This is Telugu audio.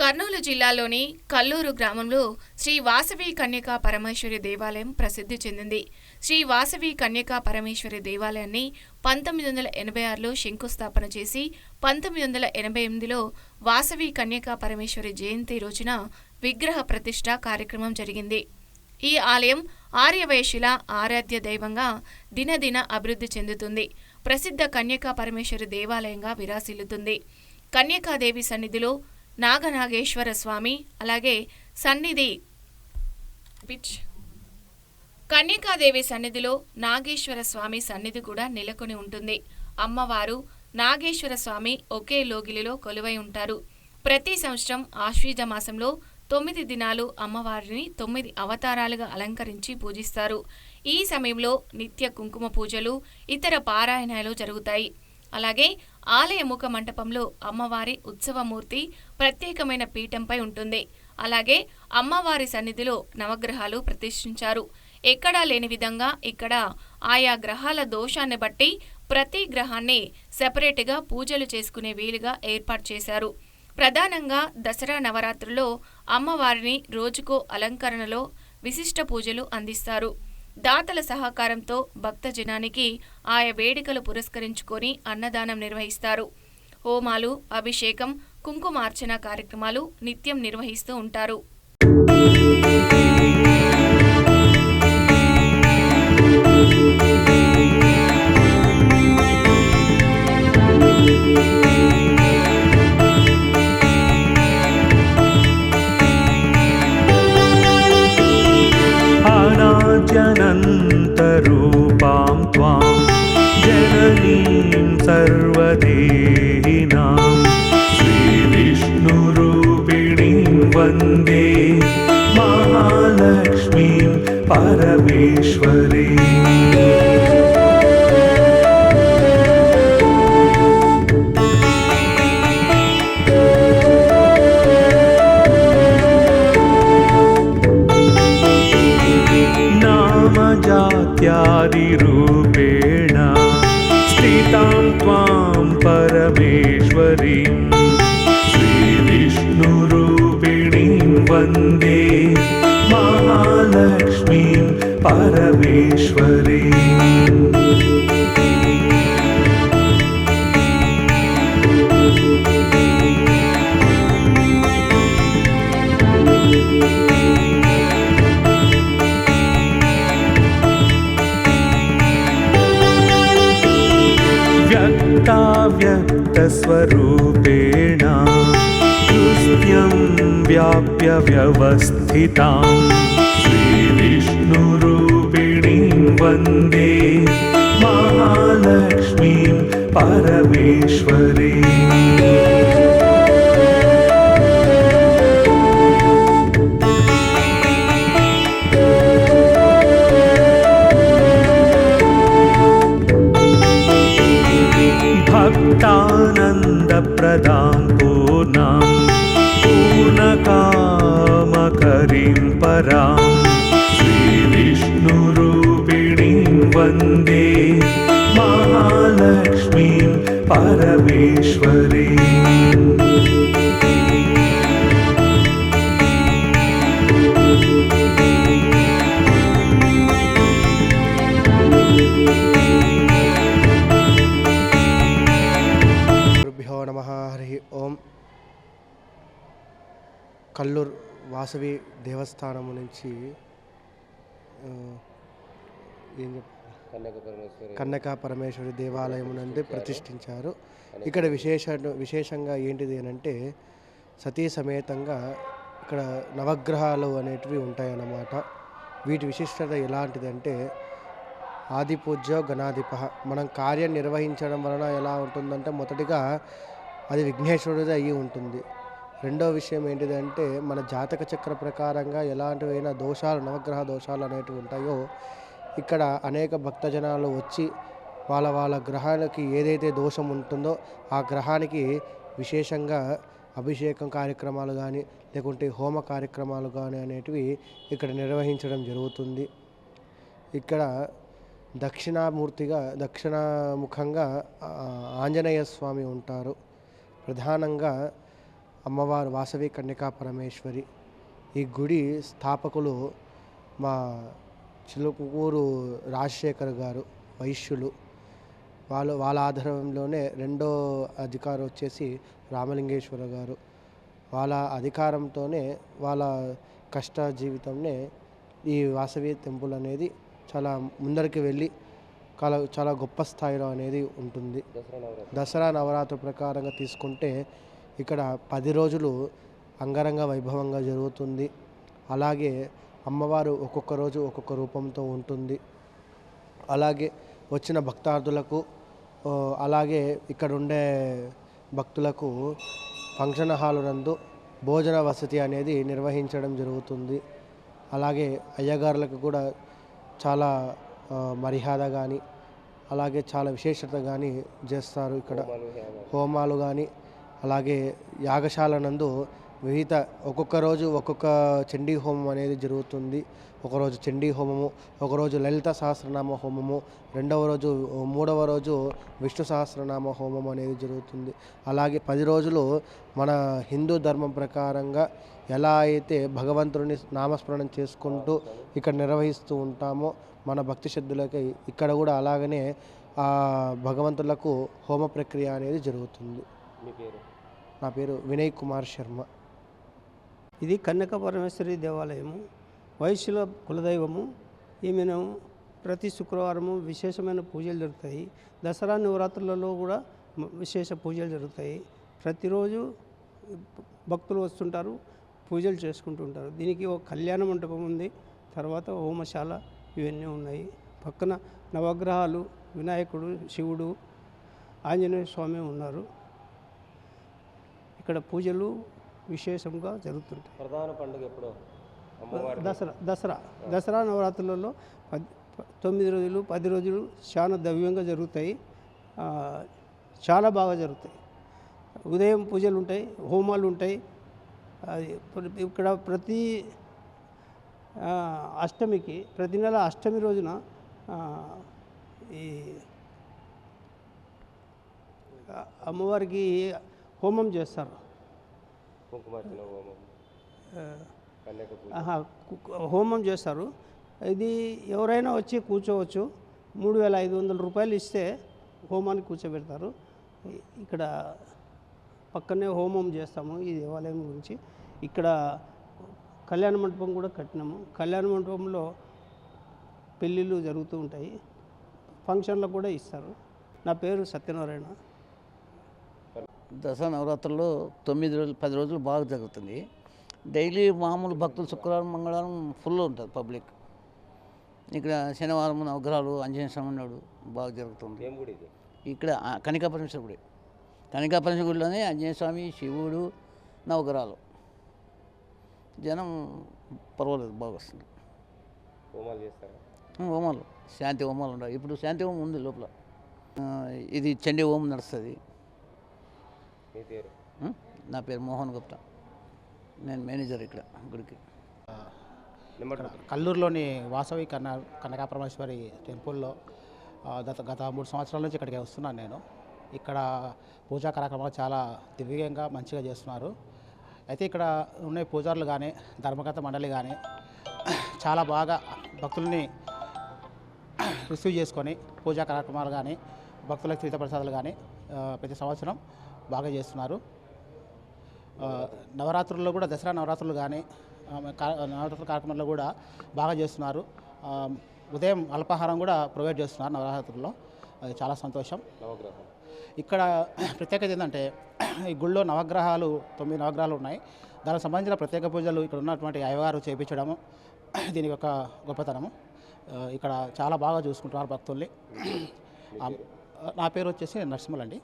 కర్నూలు జిల్లాలోని కల్లూరు గ్రామంలో శ్రీ వాసవి కన్యకా పరమేశ్వరి దేవాలయం ప్రసిద్ధి చెందింది. శ్రీ వాసవి కన్యకా పరమేశ్వరి దేవాలయాన్ని పంతొమ్మిది వందల ఎనభై ఆరులో శంకుస్థాపన చేసి పంతొమ్మిది వందల ఎనభై ఎనిమిదిలో వాసవి కన్యకా పరమేశ్వరి జయంతి రోజున విగ్రహ ప్రతిష్ట కార్యక్రమం జరిగింది. ఈ ఆలయం ఆర్యవైశ్యుల ఆరాధ్య దైవంగా దినదిన అభివృద్ధి చెందుతుంది. ప్రసిద్ధ కన్యకా పరమేశ్వరి దేవాలయంగా విరాసిల్లుతుంది. కన్యకాదేవి సన్నిధిలో నాగనాగేశ్వర స్వామి అలాగే సన్నిధి పిచ్ కన్యకాదేవి సన్నిధిలో నాగేశ్వర స్వామి సన్నిధి కూడా నెలకొని ఉంటుంది. అమ్మవారు నాగేశ్వర స్వామి ఒకే లోగిలిలో కొలువై ఉంటారు. ప్రతి సంవత్సరం ఆశ్వీజ మాసంలో తొమ్మిది దినాలు అమ్మవారిని తొమ్మిది అవతారాలుగా అలంకరించి పూజిస్తారు. ఈ సమయంలో నిత్య కుంకుమ పూజలు ఇతర పారాయణాలు జరుగుతాయి. అలాగే ఆలయ ముఖ మంటపంలో అమ్మవారి ఉత్సవమూర్తి ప్రత్యేకమైన పీఠంపై ఉంటుంది. అలాగే అమ్మవారి సన్నిధిలో నవగ్రహాలు ప్రతిష్ఠించారు. ఎక్కడా లేని విధంగా ఇక్కడ ఆయా గ్రహాల దోషాన్ని బట్టి ప్రతి గ్రహాన్ని సెపరేట్గా పూజలు చేసుకునే వీలుగా ఏర్పాటు చేశారు. ప్రధానంగా దసరా నవరాత్రుల్లో అమ్మవారిని రోజుకో అలంకరణలో విశిష్ట పూజలు అందిస్తారు. దాతల సహకారంతో భక్తజనానికి ఆయా వేడుకలు పురస్కరించుకొని అన్నదానం నిర్వహిస్తారు. హోమాలు అభిషేకం కుంకుమార్చన కార్యక్రమాలు నిత్యం నిర్వహిస్తూ ఉంటారు. परमेश्वरे। नामजात्यादिरूपेण स्थितां त्वां परमेश्वरीम् श्वरे व्यक्ताव्यक्तस्वरूपेण तु व्याप्य व्यवस्थिताम्। वन्दे महालक्ष्मीं परमेश्वरीम् भक्तानन्दप्रदां पूर्णां पूर्णकामकरीं परां परमेश्वरीम् గురుభ్యో నమ హరి ఓం కల్లూరు వాసవి దేవస్థానము నుంచి ఆ, ఏం చెప్ కన్నక పరమేశ్వరి దేవాలయం నందు ప్రతిష్ఠించారు. ఇక్కడ విశేష విశేషంగా ఏంటిది అని అంటే సతీ సమేతంగా ఇక్కడ నవగ్రహాలు అనేటివి ఉంటాయన్నమాట. వీటి విశిష్టత ఎలాంటిదంటే ఆది పూజ్య గణాధిప మనం కార్యం నిర్వహించడం వలన ఎలా ఉంటుందంటే మొదటిగా అది విఘ్నేశ్వరుడిది అయ్యి ఉంటుంది. రెండో విషయం ఏంటిదంటే మన జాతక చక్ర ప్రకారంగా ఎలాంటివైనా దోషాలు నవగ్రహ దోషాలు అనేటివి ఉంటాయో ఇక్కడ అనేక భక్తజనాలు వచ్చి వాళ్ళ వాళ్ళ గ్రహానికి ఏదైతే దోషం ఉంటుందో ఆ గ్రహానికి విశేషంగా అభిషేకం కార్యక్రమాలు కానీ లేకుంటే హోమ కార్యక్రమాలు కానీ అనేటివి ఇక్కడ నిర్వహించడం జరుగుతుంది. ఇక్కడ దక్షిణామూర్తిగా దక్షిణాముఖంగా ఆంజనేయ స్వామి ఉంటారు. ప్రధానంగా అమ్మవారు వాసవి కన్యకా పరమేశ్వరి. ఈ గుడి స్థాపకులు మా చిలుకూరు రాజశేఖర్ గారు వైశ్యులు వాళ్ళు వాళ్ళ ఆధారంలోనే రెండో అధికారం వచ్చేసి రామలింగేశ్వర గారు. వాళ్ళ అధికారంతోనే వాళ్ళ కష్ట జీవితంనే ఈ వాసవి టెంపుల్ అనేది చాలా ముందరికి వెళ్ళి చాలా చాలా గొప్ప స్థాయిలో అనేది ఉంటుంది. దసరా నవరాత్రి ప్రకారంగా తీసుకుంటే ఇక్కడ పది రోజులు అంగరంగ వైభవంగా జరుగుతుంది. అలాగే అమ్మవారు ఒక్కొక్క రోజు ఒక్కొక్క రూపంతో ఉంటుంది. అలాగే వచ్చిన భక్తార్థులకు అలాగే ఇక్కడ ఉండే భక్తులకు ఫంక్షన్ హాల్ నందు భోజన వసతి అనేది నిర్వహించడం జరుగుతుంది. అలాగే అయ్యగారులకు కూడా చాలా మర్యాద కానీ అలాగే చాలా విశేషత కానీ చేస్తారు ఇక్కడ. హోమాలు కానీ అలాగే యాగశాల నందు వివిధ ఒక్కొక్క రోజు ఒక్కొక్క చండీ హోమం అనేది జరుగుతుంది. ఒకరోజు చండీ హోమము ఒకరోజు లలిత సహస్రనామ హోమము రెండవ రోజు మూడవ రోజు విష్ణు సహస్రనామ హోమం అనేది జరుగుతుంది. అలాగే పది రోజులు మన హిందూ ధర్మం ప్రకారంగా ఎలా అయితే భగవంతుడిని నామస్మరణం చేసుకుంటూ ఇక్కడ నిర్వహిస్తూ ఉంటామో మన భక్తి శ్రద్ధలకి ఇక్కడ కూడా అలాగనే ఆ భగవంతులకు హోమ ప్రక్రియ అనేది జరుగుతుంది. నా పేరు వినయ్ కుమార్ శర్మ. ఇది కన్యక పరమేశ్వరి దేవాలయము. వైశ్యుల కులదైవము. ఈమెను ప్రతి శుక్రవారము విశేషమైన పూజలు జరుగుతాయి. దసరా నవరాత్రులలో కూడా విశేష పూజలు జరుగుతాయి. ప్రతిరోజు భక్తులు వస్తుంటారు పూజలు చేసుకుంటూ ఉంటారు దీనికి ఒక కళ్యాణ మంటపం ఉంది. తర్వాత హోమశాల ఇవన్నీ ఉన్నాయి. పక్కన నవగ్రహాలు వినాయకుడు శివుడు ఆంజనేయ స్వామి ఉన్నారు. ఇక్కడ పూజలు విశేషంగా జరుగుతుంటాయి. ప్రధాన పండుగ ఎప్పుడు? దసరా దసరా దసరా నవరాత్రులలో తొమ్మిది రోజులు పది రోజులు చాలా దవ్యంగా జరుగుతాయి. చాలా బాగా జరుగుతాయి. ఉదయం పూజలు ఉంటాయి హోమాలు ఉంటాయి. ఇక్కడ ప్రతి అష్టమికి ప్రతి నెల అష్టమి రోజున ఈ అమ్మవారికి హోమం చేస్తారు. కుంకుమార్చన హోమం. చేస్తారు. ఇది ఎవరైనా వచ్చి కూర్చోవచ్చు. మూడు వేల ఐదు వందల రూపాయలు ఇస్తే హోమానికి కూర్చోబెడతారు. ఇక్కడ పక్కనే హోమం చేస్తాము ఈ దేవాలయం గురించి. ఇక్కడ కళ్యాణ మండపం కూడా కట్టినాము. కళ్యాణ మండపంలో పెళ్ళిళ్ళు జరుగుతూ ఉంటాయి. ఫంక్షన్లకు కూడా ఇస్తారు. నా పేరు సత్యనారాయణ. దసరా నవరాత్రుల్లో తొమ్మిది రోజులు పది రోజులు బాగా జరుగుతుంది. డైలీ మామూలు భక్తులు శుక్రవారం మంగళవారం ఫుల్ ఉంటుంది పబ్లిక్. ఇక్కడ శనివారం నవగ్రహాలు ఆంజనేయ స్వామి ఉన్నాడు బాగా జరుగుతుంది. ఇక్కడ కనికా పరమేశ్వర గుడి. కనికా పరమేశ్వర గుడిలోనే ఆంజనేయ స్వామి శివుడు నవగ్రహాలు. జనం పర్వాలేదు బాగా వస్తుంది. హోమాలు చేస్తారా? హోమాలు. శాంతి హోమాలు ఉన్నాయి ఇప్పుడు శాంతి హోమం ఉంది లోపల. ఇది చండీ హోమం నడుస్తుంది. పేరు? నా పేరు మోహన్ గుప్తా. నేను మేనేజర్ ఇక్కడ గుడికి. కల్లూరులోని వాసవి కన్న కనకాపరమేశ్వరి టెంపుల్లో గత గత మూడు సంవత్సరాల నుంచి ఇక్కడికి వస్తున్నాను నేను. ఇక్కడ పూజా కార్యక్రమాలు చాలా దివ్యంగా మంచిగా చేస్తున్నారు. అయితే ఇక్కడ ఉన్న పూజారులు కానీ ధర్మకర్త మండలి కానీ చాలా బాగా భక్తుల్ని రిసీవ్ చేసుకొని పూజా కార్యక్రమాలు కానీ భక్తులకు తీర్థప్రసాదాలు కానీ ప్రతి సంవత్సరం బాగా చేస్తున్నారు. నవరాత్రుల్లో కూడా దసరా నవరాత్రులు కానీ నవరాత్రుల కార్యక్రమాల్లో కూడా బాగా చేస్తున్నారు. ఉదయం అల్పాహారం కూడా ప్రొవైడ్ చేస్తున్నారు నవరాత్రుల్లో. అది చాలా సంతోషం. నవగ్రహం. ఇక్కడ ప్రత్యేకత ఏంటంటే ఈ గుళ్ళో నవగ్రహాలు తొమ్మిది నవగ్రహాలు ఉన్నాయి. దానికి సంబంధించిన ప్రత్యేక పూజలు ఇక్కడ ఉన్నటువంటి అయ్యగారు చేయించడము దీని యొక్క గొప్పతనము. ఇక్కడ చాలా బాగా చూసుకుంటున్నారు భక్తుల్ని. నా పేరు వచ్చేసి నరసింహలండి.